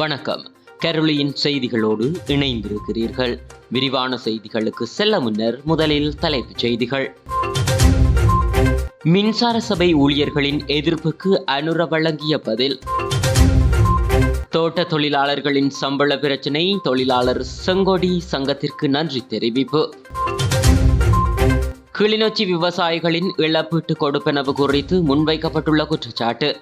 வணக்கம். கருளியின் செய்திகளோடு இணைந்திருக்கிறீர்கள். விரிவான செய்திகளுக்கு செல்ல முன்னர் முதலில் தலைப்புச் செய்திகள். மின்சார சபை ஊழியர்களின் எதிர்ப்புக்கு அனுர வழங்கிய பதில். தோட்ட தொழிலாளர்களின் சம்பள பிரச்சினை தொழிலாளர் செங்கொடி சங்கத்திற்கு நன்றி தெரிவிப்பு. கிளிநொச்சி விவசாயிகளின் இழப்பீட்டு கொடுப்பனவு குறித்து முன்வைக்கப்பட்டுள்ள குற்றச்சாட்டு.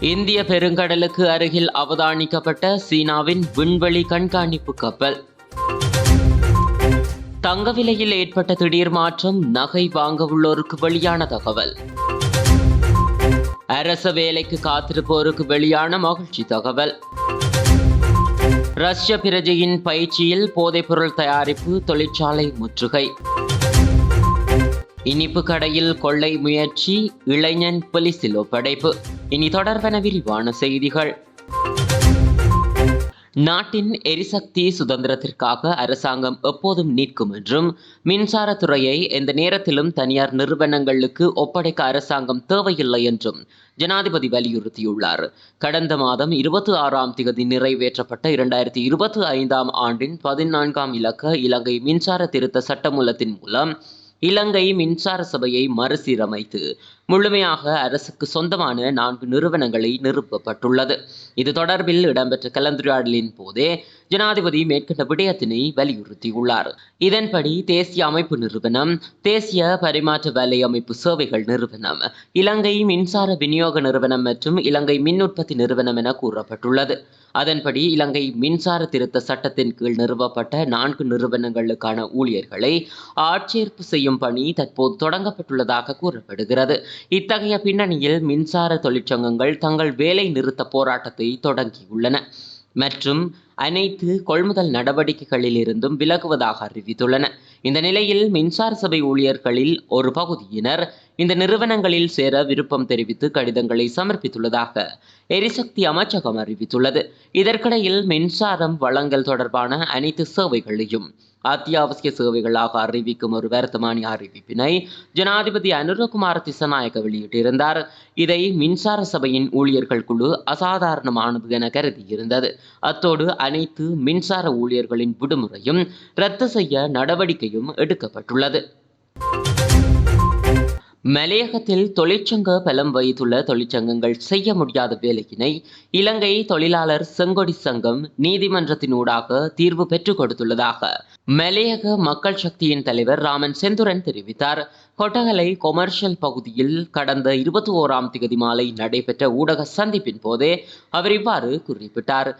இந்திய பெருங்கடலுக்கு அருகில் அவதானிக்கப்பட்ட சீனாவின் விண்வெளி கண்காணிப்பு கப்பல். தங்க விலையில் ஏற்பட்ட திடீர் மாற்றம் நகை வாங்க உள்ளோருக்கு வெளியான தகவல். அரச வேலைக்கு காத்திருப்போருக்கு வெளியான மகிழ்ச்சி தகவல். ரஷ்ய பிரஜையின் பயிற்சியில் போதைப்பொருள் தயாரிப்பு தொழிற்சாலை முற்றுகை. இனிப்பு கடையில் கொள்ளை முயற்சி இளைஞன் போலீசில் ஒப்படைப்பு. இனி தொடர்பென விரிவான செய்திகள். நாட்டின் எரிசக்தி சுதந்திரத்திற்காக அரசாங்கம் எப்போதும் நிற்கும் என்றும் மின்சாரத்துறையை எந்த நேரத்திலும் தனியார் நிறுவனங்களுக்கு ஒப்படைக்க அரசாங்கம் தேவையில்லை என்றும் ஜனாதிபதி வலியுறுத்தியுள்ளார். கடந்த மாதம் இருபத்தி ஆறாம் திகதி நிறைவேற்றப்பட்ட இரண்டாயிரத்தி இருபத்தி ஐந்தாம் ஆண்டின் பதினான்காம் இலக்க இலங்கை மின்சார திருத்த சட்டமூலத்தின் மூலம் இலங்கை மின்சார சபையை மறுசீரமைத்து முழுமையாக அரசுக்கு சொந்தமான நான்கு நிறுவனங்களை நிறுவப்பட்டுள்ளது. இது தொடர்பில் இடம்பெற்ற கலந்துரையாடலின் போதே ஜனாதிபதி மேற்கண்ட விடயத்தினை வலியுறுத்தியுள்ளார். இதன்படி தேசிய அமைப்பு நிறுவனம் தேசிய பரிமாற்ற வேலை அமைப்பு சேவைகள் நிறுவனம் இலங்கை மின்சார விநியோக நிறுவனம் மற்றும் இலங்கை மின் உற்பத்தி நிறுவனம் என கூறப்பட்டுள்ளது. அதன்படி இலங்கை மின்சார திருத்த சட்டத்தின் கீழ் நிறுவப்பட்ட நான்கு நிறுவனங்களுக்கான ஊழியர்களை ஆட்சேர்ப்பு செய்யும் பணி தற்போது தொடங்கப்பட்டுள்ளதாக கூறப்படுகிறது. இத்தகைய பின்னணியில் மின்சார தொழிற்சங்கங்கள் தங்கள் வேலை நிறுத்த போராட்டத்தை தொடங்கியுள்ளன. மற்றும் அனைத்து கொள்முதல் நடவடிக்கைகளிலிருந்தும் விலகுவதாக அறிவித்துள்ளன. இந்த நிலையில் மின்சார சபை ஊழியர்களில் ஒரு பகுதியினர் இந்த நிறுவனங்களில் சேர விருப்பம் தெரிவித்து கடிதங்களை சமர்ப்பித்துள்ளதாக எரிசக்தி அமைச்சகம் அறிவித்துள்ளது. இதற்கிடையில் மின்சாரம் வழங்கல் தொடர்பான அனைத்து சேவைகளையும் அத்தியாவசிய சேவைகளாக அறிவிக்கும் ஒரு வர்த்தமானி அறிவிப்பினை ஜனாதிபதி அனுரகுமார் திசநாயக்க வெளியிட்டிருந்தார். இதை மின்சார சபையின் ஊழியர்கள் குழு அசாதாரணமானது என கருதியிருந்தது. அத்தோடு அனைத்து மின்சார ஊழியர்களின் விடுமுறையும் ரத்து செய்ய நடவடிக்கையும் எடுக்கப்பட்டுள்ளது. மலையகத்தில் தொழிற்சங்க பலம் வைத்துள்ள தொழிற்சங்கங்கள் செய்ய முடியாத வேலையினை இலங்கை தொழிலாளர் செங்கொடி சங்கம் நீதிமன்றத்தினூடாக தீர்வு பெற்றுக் கொடுத்துள்ளதாக மலையக மக்கள் சக்தியின் தலைவர் ராமன் செந்துரன் தெரிவித்தார். கொட்டகலை கொமர்ஷியல் பகுதியில் கடந்த இருபத்தி ஓராம் தேதி மாலை நடைபெற்ற ஊடக சந்திப்பின் போதே அவர் இவ்வாறு குறிப்பிட்டார்.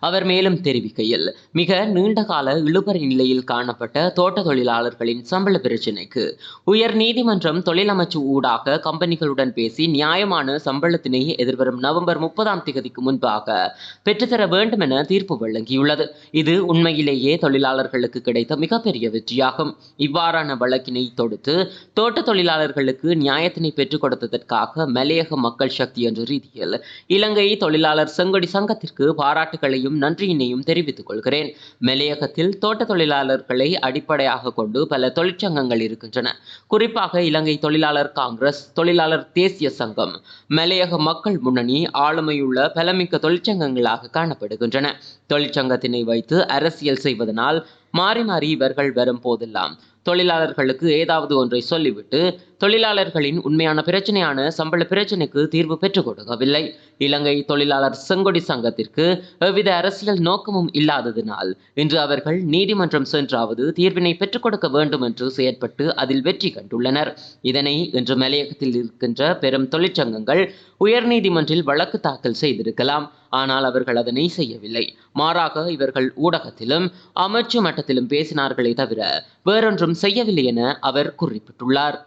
அவர் மேலும் தெரிவிக்கையில் மிக நீண்டகால இழுபறி நிலையில் காணப்பட்ட தோட்ட தொழிலாளர்களின் சம்பள பிரச்சினைக்கு உயர் நீதிமன்றம் தொழிலமைச்சு ஊடாக கம்பெனிகளுடன் பேசி நியாயமான சம்பளத்தினை எதிர்வரும் நவம்பர் முப்பதாம் தேதிக்கு முன்பாக பெற்றுத்தர வேண்டும் என தீர்ப்பு வழங்கியுள்ளது. இது உண்மையிலேயே தொழிலாளர்களுக்கு கிடைத்த மிகப்பெரிய வெற்றியாகும். இவ்வாறான வழக்கினை தொடுத்து தோட்ட தொழிலாளர்களுக்கு நியாயத்தினை பெற்றுக் கொடுத்ததற்காக மலையக மக்கள் சக்தி என்ற ரீதியில் இலங்கை தொழிலாளர் செங்கொடி சங்கத்திற்கு பாராட்டுகளையும் நன்றியினையும் தெரிவித்துக் கொள்கிறேன். மலையகத்தில் தோட்ட தொழிலாளர்களை அடிப்படையாக கொண்டு பல தொழிற்சங்கங்கள் இருக்கின்றன. குறிப்பாக இலங்கை தொழிலாளர் காங்கிரஸ் தொழிலாளர் தேசிய சங்கம் மலையக மக்கள் முன்னணி ஆளுமையுள்ள பலமிக்க தொழிற்சங்கங்களாக காணப்படுகின்றன. தொழிற்சங்கத்தினை வைத்து அரசியல் செய்வதனால் மாறி மாறி இவர்கள் வரும் போதெல்லாம் தொழிலாளர்களுக்கு ஏதாவது ஒன்றை சொல்லிவிட்டு தொழிலாளர்களின் உண்மையான பிரச்சனையான சம்பள பிரச்சனைக்கு தீர்வு பெற்றுக் கொடுக்கவில்லை. இலங்கை தொழிலாளர் செங்கொடி சங்கத்திற்கு எவ்வித அரசியல் நோக்கமும் இல்லாததினால் இன்று அவர்கள் நீதிமன்றம் சென்றாவது தீர்வினை பெற்றுக் கொடுக்க வேண்டும் என்று செயற்பட்டு அதில் வெற்றி கண்டுள்ளனர். இதனை இன்று மலையகத்தில் இருக்கின்ற பெரும் தொழிற்சங்கங்கள் உயர்நீதிமன்றில் வழக்கு தாக்கல் செய்திருக்கலாம். ஆனால் அவர்கள் அதனை செய்யவில்லை. மாறாக இவர்கள் ஊடகத்திலும் அமைச்சு மட்டத்திலும் பேசினார்களே தவிர வேறொன்றும் செய்யவில்லை என அவர் குறிப்பிட்டுள்ளார்.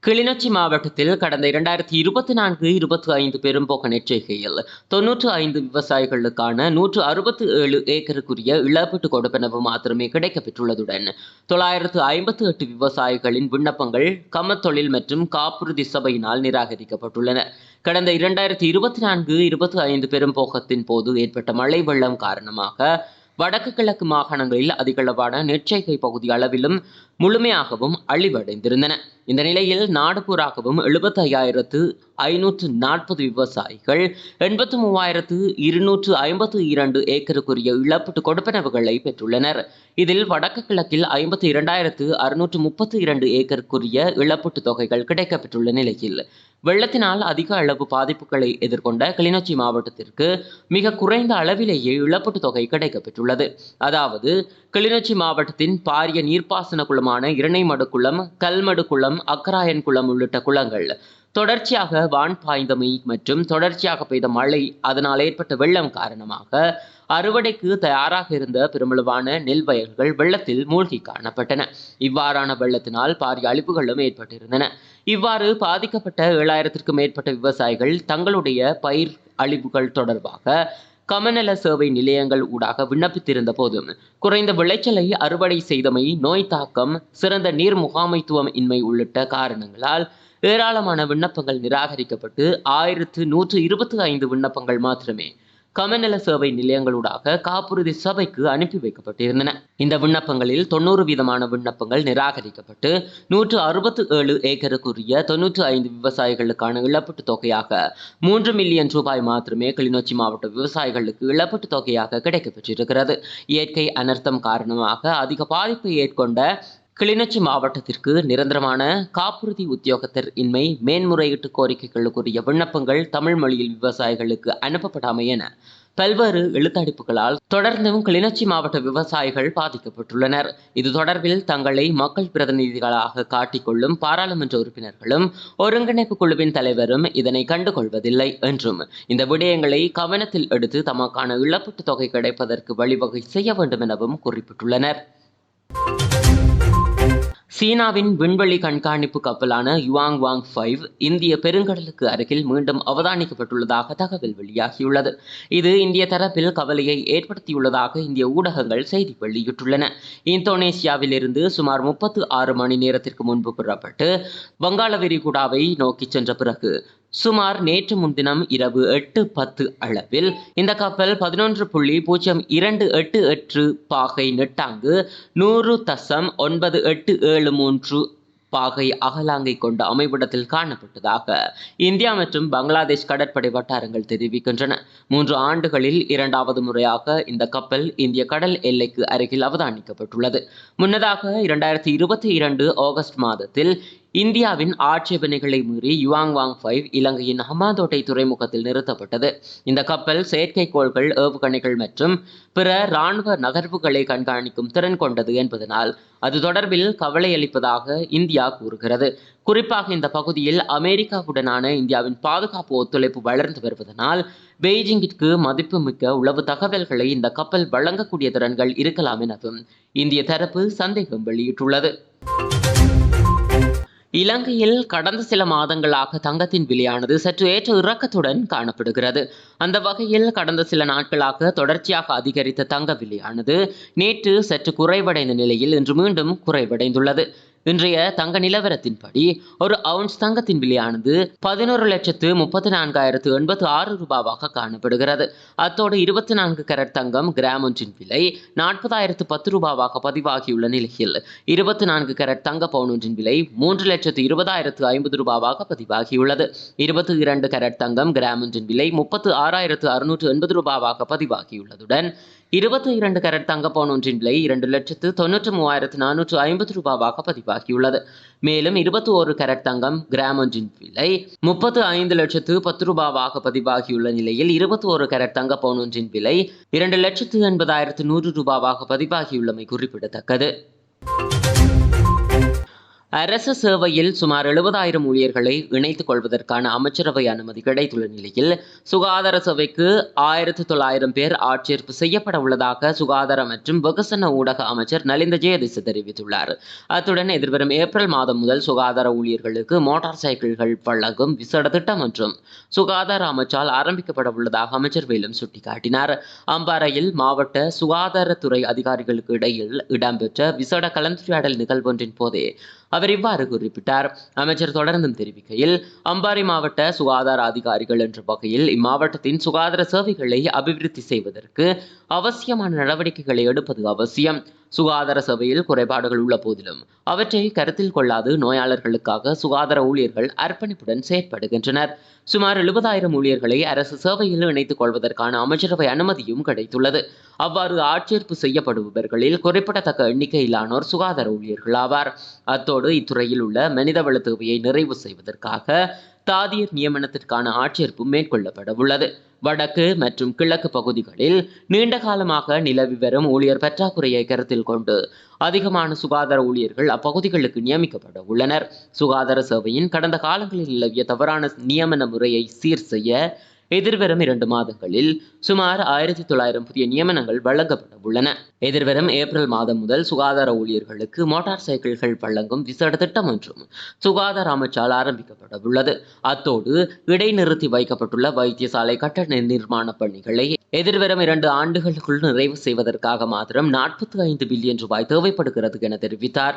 கிளிநொச்சி மாவட்டத்தில் கடந்த இரண்டாயிரத்தி இருபத்தி நான்கு இருபத்தி ஐந்து பெரும்போக்க எச்சரிக்கையில் தொன்னூற்று ஐந்து விவசாயிகளுக்கான நூற்று அறுபத்தி ஏழு ஏக்கருக்குரிய இழப்பீட்டு கொடுப்பனவு மாத்திரமே கிடைக்கப்பெற்றுள்ளதுடன் தொள்ளாயிரத்து ஐம்பத்தி எட்டு விவசாயிகளின் விண்ணப்பங்கள் கமத்தொழில் மற்றும் காப்புறுதி சபையினால் நிராகரிக்கப்பட்டுள்ளன. கடந்த இரண்டாயிரத்தி இருபத்தி நான்கு இருபத்தி ஐந்து பெரும்போகத்தின் போது ஏற்பட்ட மழை வெள்ளம் காரணமாக வடக்கு கிழக்கு மாகாணங்களில் அதிகளவான நெற்செய்கை பகுதி அளவிலும் முழுமையாகவும் அழிவடைந்திருந்தன. இந்த நிலையில் நாடுபூராகவும் எழுபத்தி ஐயாயிரத்து ஐநூற்று நாற்பது விவசாயிகள் எண்பத்து மூவாயிரத்து இருநூற்று ஐம்பத்து இரண்டு ஏக்கருக்குரிய இழப்பீட்டு கொடுப்பனவுகளை பெற்றுள்ளனர். இதில் வடக்கு கிழக்கில் ஐம்பத்தி இரண்டாயிரத்து அறுநூற்று முப்பத்தி இரண்டு ஏக்கருக்குரிய இழப்பீட்டு தொகைகள் கிடைக்கப்பெற்றுள்ள நிலையில் வெள்ளத்தினால் அதிக அளவு பாதிப்புகளை எதிர்கொண்ட கிளிநொச்சி மாவட்டத்திற்கு மிக குறைந்த அளவிலேயே இழப்பீட்டு தொகை கிடைக்கப்பெற்றுள்ளது. அதாவது கிளிநொச்சி மாவட்டத்தின் பாரிய நீர்ப்பாசன குளமான இரணைமடு குளம் கல்மடு குளம் அக்கராயன் குளம் உள்ளிட்ட குளங்கள். தொடர்ச்சியாக வான் பாய்ந்தமை மற்றும் தொடர்ச்சியாக பெய்த மழை அதனால் ஏற்பட்ட வெள்ளம் காரணமாக அறுவடைக்கு தயாராக இருந்த பெருமளவான நெல் வயல்கள் வெள்ளத்தில் மூழ்கி காணப்பட்டன. இவ்வாறான வெள்ளத்தினால் பாரிய அழிப்புகளும் ஏற்பட்டிருந்தன. இவ்வாறு பாதிக்கப்பட்ட ஏழாயிரத்திற்கும் மேற்பட்ட விவசாயிகள் தங்களுடைய பயிர் அழிவுகள் தொடர்பாக கமநல சேவை நிலையங்கள் ஊடாக விண்ணப்பித்திருந்த போதும் குறைந்த விளைச்சலை அறுவடை செய்தமை நோய் தாக்கம் சிறந்த நீர் முகாமைத்துவம் இன்மை உள்ளிட்ட காரணங்களால் ஏராளமான விண்ணப்பங்கள் நிராகரிக்கப்பட்டு ஆயிரத்து நூற்று இருபத்தி ஐந்து விண்ணப்பங்கள் மாத்திரமே கமநல சேவை நிலையங்களூடாக காப்புறுதி சபைக்கு அனுப்பி வைக்கப்பட்டிருந்தன. இந்த விண்ணப்பங்களில் தொண்ணூறு வீதமான விண்ணப்பங்கள் நிராகரிக்கப்பட்டு நூற்று அறுபத்து ஏழு ஏக்கருக்குரிய தொன்னூற்று ஐந்து விவசாயிகளுக்கான இழப்பீட்டு தொகையாக மூன்று மில்லியன் ரூபாய் மாத்திரமே கிளிநொச்சி மாவட்ட விவசாயிகளுக்கு இழப்பீட்டு தொகையாக கிடைக்கப்பெற்றிருக்கிறது. இயற்கை அனர்த்தம் காரணமாக அதிக பாதிப்பை ஏற்கொண்ட கிளிநொச்சி மாவட்டத்திற்கு நிரந்தரமான காப்புறுதி உத்தியோகத்தர் இன்மை மேன்முறையீட்டு கோரிக்கைகளுக்குரிய விண்ணப்பங்கள் தமிழ் மொழியில் விவசாயிகளுக்கு அனுப்பப்படாமை என பல்வேறு எழுத்தடிப்புகளால் தொடர்ந்தும் கிளிநொச்சி மாவட்ட விவசாயிகள் பாதிக்கப்பட்டுள்ளனர். இது தொடர்பில் தங்களை மக்கள் பிரதிநிதிகளாக காட்டிக்கொள்ளும் பாராளுமன்ற உறுப்பினர்களும் ஒருங்கிணைப்பு குழுவின் தலைவரும் இதனை கண்டுகொள்வதில்லை என்றும் இந்த விடயங்களை கவனத்தில் எடுத்து தமக்கான இழப்பீட்டு தொகை கிடைப்பதற்கு வழிவகை செய்ய வேண்டும் எனவும் குறிப்பிட்டுள்ளனர். சீனாவின் விண்வெளி கண்காணிப்பு கப்பலான யுவாங் வாங் ஃபைவ் இந்திய பெருங்கடலுக்கு அருகில் மீண்டும் அவதானிக்கப்பட்டுள்ளதாக தகவல் வெளியாகியுள்ளது. இது இந்திய தரப்பில் கவலையை ஏற்படுத்தியுள்ளதாக இந்திய ஊடகங்கள் செய்தி வெளியிட்டுள்ளன. இந்தோனேசியாவிலிருந்து சுமார் முப்பத்து ஆறு மணி நேரத்திற்கு முன்பு புறப்பட்டு வங்காள விரிகுடாவை நோக்கி சென்ற பிறகு சுமார் நேற்று முன்தினம் இரவு எட்டு பத்து அளவில் இந்த கப்பல் பதினொன்று புள்ளி பூஜ்ஜியம் இரண்டு எட்டு எட்டு பாகை நெட்டாங்கு நூறு தசம் ஒன்பது எட்டு ஏழு மூன்று பாகை அகலாங்கை கொண்ட அமைவிடத்தில் காணப்பட்டதாக இந்தியா மற்றும் பங்களாதேஷ் கடற்படை வட்டாரங்கள் தெரிவிக்கின்றன. மூன்று ஆண்டுகளில் இரண்டாவது முறையாக இந்த கப்பல் இந்திய கடல் எல்லைக்கு அருகில் அவதானிக்கப்பட்டுள்ளது. முன்னதாக இரண்டாயிரத்தி இருபத்தி இரண்டு ஆகஸ்ட் மாதத்தில் இந்தியாவின் ஆட்சேபனைகளை மீறி யுவாங் வாங் ஃபைவ் இலங்கையின் ஹமாதோட்டை துறைமுகத்தில் நிறுத்தப்பட்டது. இந்த கப்பல் செயற்கைக்கோள்கள் ஏவுகணைகள் மற்றும் பிற இராணுவ நகர்வுகளை கண்காணிக்கும் திறன் கொண்டது என்பதனால் அது தொடர்பில் கவலை அளிப்பதாக இந்தியா கூறுகிறது. குறிப்பாக இந்த பகுதியில் அமெரிக்காவுடனான இந்தியாவின் பாதுகாப்பு ஒத்துழைப்பு வளர்ந்து வருவதனால் பெய்ஜிங்கிற்கு மதிப்புமிக்க உளவு தகவல்களை இந்த கப்பல் வழங்கக்கூடிய திறன்கள் இருக்கலாம் எனவும் இந்திய தரப்பு சந்தேகம் வெளியிட்டுள்ளது. இலங்கையில் கடந்த சில மாதங்களாக தங்கத்தின் விலையானது சற்று ஏற்ற இறக்கத்துடன் காணப்படுகிறது. அந்த வகையில் கடந்த சில நாட்களாக தொடர்ச்சியாக அதிகரித்த தங்க விலையானது நேற்று சற்று குறைவடைந்த நிலையில் இன்று மீண்டும் குறைவடைந்துள்ளது. இன்றைய தங்க நிலவரத்தின்படி ஒரு அவுன்ஸ் தங்கத்தின் விலையானது பதினோரு லட்சத்து முப்பத்தி நான்காயிரத்து எண்பத்து ஆறு ரூபாவாக காணப்படுகிறது. அத்தோடு இருபத்தி நான்கு கரட் தங்கம் கிராம் ஒன்றின் விலை நாற்பதாயிரத்து பத்து ரூபாவாக பதிவாகியுள்ள நிலையில் இருபத்தி நான்கு கரட் தங்க பவுன் ஒன்றின் விலை மூன்று லட்சத்து இருபதாயிரத்து ஐம்பது ரூபாவாக பதிவாகியுள்ளது. இருபத்தி இரண்டு கரட் தங்கம் கிராம் ஒன்றின் விலை முப்பத்து ஆறாயிரத்து அறுநூற்று எண்பது ரூபாவாக பதிவாகியுள்ளதுடன் இருபத்தி இரண்டு கரட் தங்கப்பவுன் ஒன்றின் விலை இரண்டு லட்சத்து தொன்னூற்று மூவாயிரத்து நானூற்று ஐம்பது ரூபாவாக பதிவாகியுள்ளது. மேலும் இருபத்தி ஒரு கரட் தங்கம் கிராம் ஒன்றின் விலை முப்பத்து ஐந்து லட்சத்து பத்து ரூபாவாக பதிவாகியுள்ள நிலையில் இருபத்தி ஒரு கரட் தங்க பவுன் ஒன்றின் விலை இரண்டு லட்சத்து எண்பதாயிரத்து நூறு ரூபாவாக பதிவாகியுள்ளமை குறிப்பிடத்தக்கது. அரசு சேவையில் சுமார் எழுபதாயிரம் ஊழியர்களை இணைத்துக் கொள்வதற்கான அமைச்சரவை அனுமதி கிடைத்துள்ள நிலையில் சுகாதார சபைக்கு ஆயிரத்து தொள்ளாயிரம் பேர் ஆட்சேர்ப்பு செய்யப்பட உள்ளதாக சுகாதார மற்றும் வெகுசன ஊடக அமைச்சர் நலிந்த ஜெயதிச தெரிவித்துள்ளார். அத்துடன் எதிர்வரும் ஏப்ரல் மாதம் முதல் சுகாதார ஊழியர்களுக்கு மோட்டார் சைக்கிள்கள் வழங்கும் விசேட திட்டம் என்றும் சுகாதார அமைச்சால் ஆரம்பிக்கப்பட உள்ளதாக அமைச்சர் மேலும் சுட்டிக்காட்டினார். அம்பாறையில் மாவட்ட சுகாதாரத்துறை அதிகாரிகளுக்கு இடையில் இடம்பெற்ற விசேட கலந்துரையாடல் நிகழ்வொன்றின் போதே அவர் இவ்வாறு குறிப்பிட்டார். அமைச்சர் தொடர்ந்தும் தெரிவிக்கையில் அம்பாறை மாவட்ட சுகாதார அதிகாரிகள் என்ற வகையில் இம்மாவட்டத்தின் சுகாதார சேவைகளை அபிவிருத்தி செய்வதற்கு அவசியமான நடவடிக்கைகளை எடுப்பது அவசியம். சுகாதார சபையில் குறைபாடுகள் உள்ள போதிலும் அவற்றை கருத்தில் கொள்ளாது நோயாளர்களுக்காக சுகாதார ஊழியர்கள் அர்ப்பணிப்புடன் செயற்படுகின்றனர். சுமார் எழுபதாயிரம் ஊழியர்களை அரசு சேவையில் இணைத்துக் கொள்வதற்கான அமைச்சரவை அனுமதியும் கிடைத்துள்ளது. அவ்வாறு ஆட்சேர்ப்பு செய்யப்படுபவர்களில் குறிப்பிடத்தக்க எண்ணிக்கையிலானோர் சுகாதார ஊழியர்கள் ஆவார். அத்தோடு இத்துறையில் உள்ள மனிதவள தேவையை நிறைவு செய்வதற்காக தாதியர் நியமனத்திற்கான ஆட்சேர்ப்பு மேற்கொள்ளப்பட உள்ளது. வடக்கு மற்றும் கிழக்கு பகுதிகளில் நீண்ட காலமாக நிலவி வரும் ஊழியர் பற்றாக்குறையை கருத்தில் கொண்டு அதிகமான சுகாதார ஊழியர்கள் அப்பகுதிகளுக்கு நியமிக்கப்பட உள்ளனர். சுகாதார சேவையின் கடந்த காலங்களில் நிலவிய தவறான நியமன முறையை சீர் செய்ய எதிர்வரும் இரண்டு மாதங்களில் சுமார் ஆயிரத்தி தொள்ளாயிரம் புதிய நியமனங்கள் வழங்கப்பட உள்ளன எதிர்வரும் ஏப்ரல் மாதம் முதல் சுகாதார ஊழியர்களுக்கு மோட்டார் சைக்கிள்கள் வழங்கும் விசேட திட்டம் ஒன்றும் சுகாதார அமைச்சால் ஆரம்பிக்கப்பட உள்ளது அத்தோடு இடைநிறுத்தி வைக்கப்பட்டுள்ள வைத்தியசாலை கட்டண நிர்மாண பணிகளை எதிர்வரும் இரண்டு ஆண்டுகளுக்குள் நிறைவு செய்வதற்காக மாத்திரம் நாற்பத்தி ஐந்து பில்லியன் ரூபாய் தேவைப்படுகிறது என தெரிவித்தார்.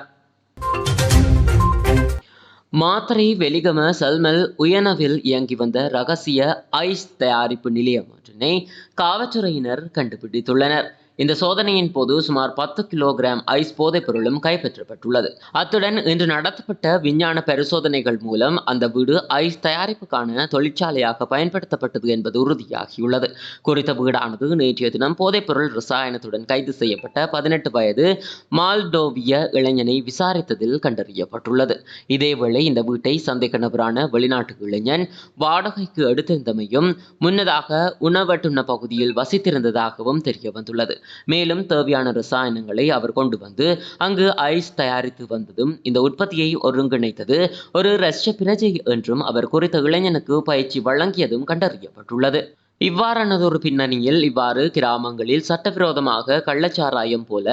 மாத்திரை வெலிகம சல்மல் உயனவில் இயங்கி வந்த ரகசிய ஐஸ் தயாரிப்பு நிலையம் ஒன்றினை காவல்துறையினர் கண்டுபிடித்துள்ளனர். இந்த சோதனையின் போது சுமார் பத்து கிலோகிராம் ஐஸ் போதைப் பொருளும் கைப்பற்றப்பட்டுள்ளது. அத்துடன் இன்று நடத்தப்பட்ட விஞ்ஞான பரிசோதனைகள் மூலம் அந்த வீடு ஐஸ் தயாரிப்புக்கான தொழிற்சாலையாக பயன்படுத்தப்பட்டது என்பது உறுதியாகியுள்ளது. குறித்த வீடானது நேற்றைய தினம் போதைப்பொருள் ரசாயனத்துடன் கைது செய்யப்பட்ட பதினெட்டு வயது மால்டோவிய இளைஞனை விசாரித்ததில் கண்டறியப்பட்டுள்ளது. இதேவேளை இந்த வீட்டை சந்தேக நபரான வெளிநாட்டு இளைஞன் வாடகைக்கு எடுத்திருந்தமையும் முன்னதாக உணவட்டுண்ண பகுதியில் வசித்திருந்ததாகவும் தெரிய வந்துள்ளது மேலும் தேவையான ரசாயனங்களை அவர் கொண்டு வந்து அங்கு ஐஸ் தயாரித்து வந்ததும் இந்த உற்பத்தியை ஒருங்கிணைத்தது ஒரு ரஷ்ய பிரஜை என்றும் அவர் குறித்த இளைஞனுக்கு பயிற்சி வழங்கியதும் கண்டறியப்பட்டுள்ளது. இவ்வாறானதொரு பின்னணியில் இவ்வாறு கிராமங்களில் சட்டவிரோதமாக கள்ளச்சாராயம் போல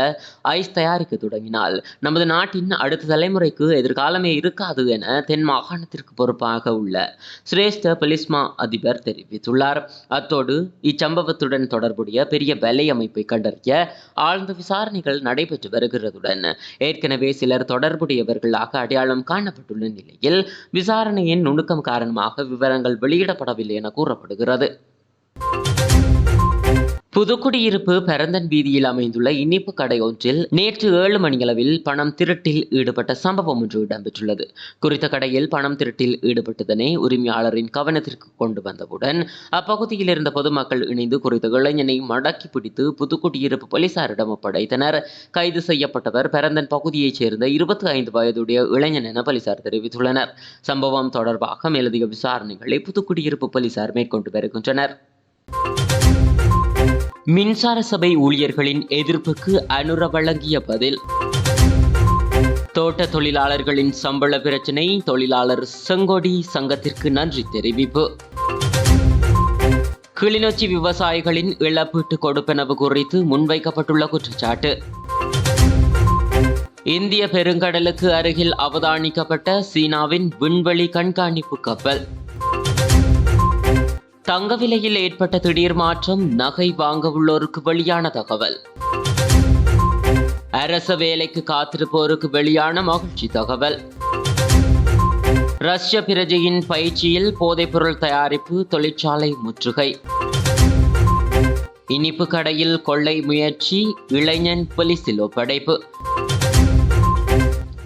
ஐஸ் தயாரிக்க தொடங்கினால் நமது நாட்டின் அடுத்த தலைமுறைக்கு எதிர்காலமே இருக்காது என தென் மாகாணத்திற்கு பொறுப்பாக உள்ள சிரேஷ்ட பலிஸ்மா அதிபர் தெரிவித்துள்ளார். அத்தோடு இச்சம்பவத்துடன் தொடர்புடைய பெரிய வேலை அமைப்பை கண்டறிய ஆழ்ந்த விசாரணைகள் நடைபெற்று வருகிறதுடன் ஏற்கனவே சிலர் தொடர்புடையவர்களாக அடையாளம் காணப்பட்டுள்ள நிலையில் விசாரணையின் நுணுக்கம் காரணமாக விவரங்கள் வெளியிடப்படவில்லை என கூறப்படுகிறது. புதுக்குடியிருப்பு பரந்தன் வீதியில் அமைந்துள்ள இனிப்பு கடை ஒன்றில் நேற்று ஏழு மணியளவில் பணம் திருட்டில் ஈடுபட்ட சம்பவம் ஒன்று இடம்பெற்றுள்ளது. குறித்த கடையில் பணம் திருட்டில் ஈடுபட்டதனை உரிமையாளரின் கவனத்திற்கு கொண்டு வந்தவுடன் அப்பகுதியில் இருந்த பொதுமக்கள் இணைந்து குறித்த இளைஞனை மடக்கி பிடித்து புதுக்குடியிருப்பு போலீசாரிடம் ஒப்படைத்தனர். கைது செய்யப்பட்டவர் பரந்தன் பகுதியைச் சேர்ந்த இருபத்தி ஐந்து வயதுடைய இளைஞன் என போலீசார் தெரிவித்துள்ளனர். சம்பவம் தொடர்பாக மேலதிக விசாரணைகளை புதுக்குடியிருப்பு போலீசார் மேற்கொண்டு வருகின்றனர். மின்சார சபை ஊழியர்களின் எதிர்ப்புக்கு அனுர வழங்கிய பதில். தோட்ட தொழிலாளர்களின் சம்பள பிரச்சினை தொழிலாளர் செங்கோடி சங்கத்திற்கு நன்றி தெரிவிப்பு. கிளிநொச்சி விவசாயிகளின் இழப்பீட்டு கொடுப்பனவு குறித்து முன்வைக்கப்பட்டுள்ள குற்றச்சாட்டு. இந்திய பெருங்கடலுக்கு அருகில் அவதானிக்கப்பட்ட சீனாவின் விண்வெளி கண்காணிப்பு கப்பல். தங்க விலையில் ஏற்பட்ட திடீர் மாற்றம் நகை வாங்க உள்ளோருக்கு வெளியான தகவல். அரச வேலைக்கு காத்திருப்போருக்கு வெளியான மகிழ்ச்சி தகவல். ரஷ்ய பிரஜையின் பயிற்சியில் போதைப்பொருள் தயாரிப்பு தொழிற்சாலை முற்றுகை. இனிப்பு கடையில் கொள்ளை முயற்சி இளைஞன் போலீசில் ஒப்படைப்பு.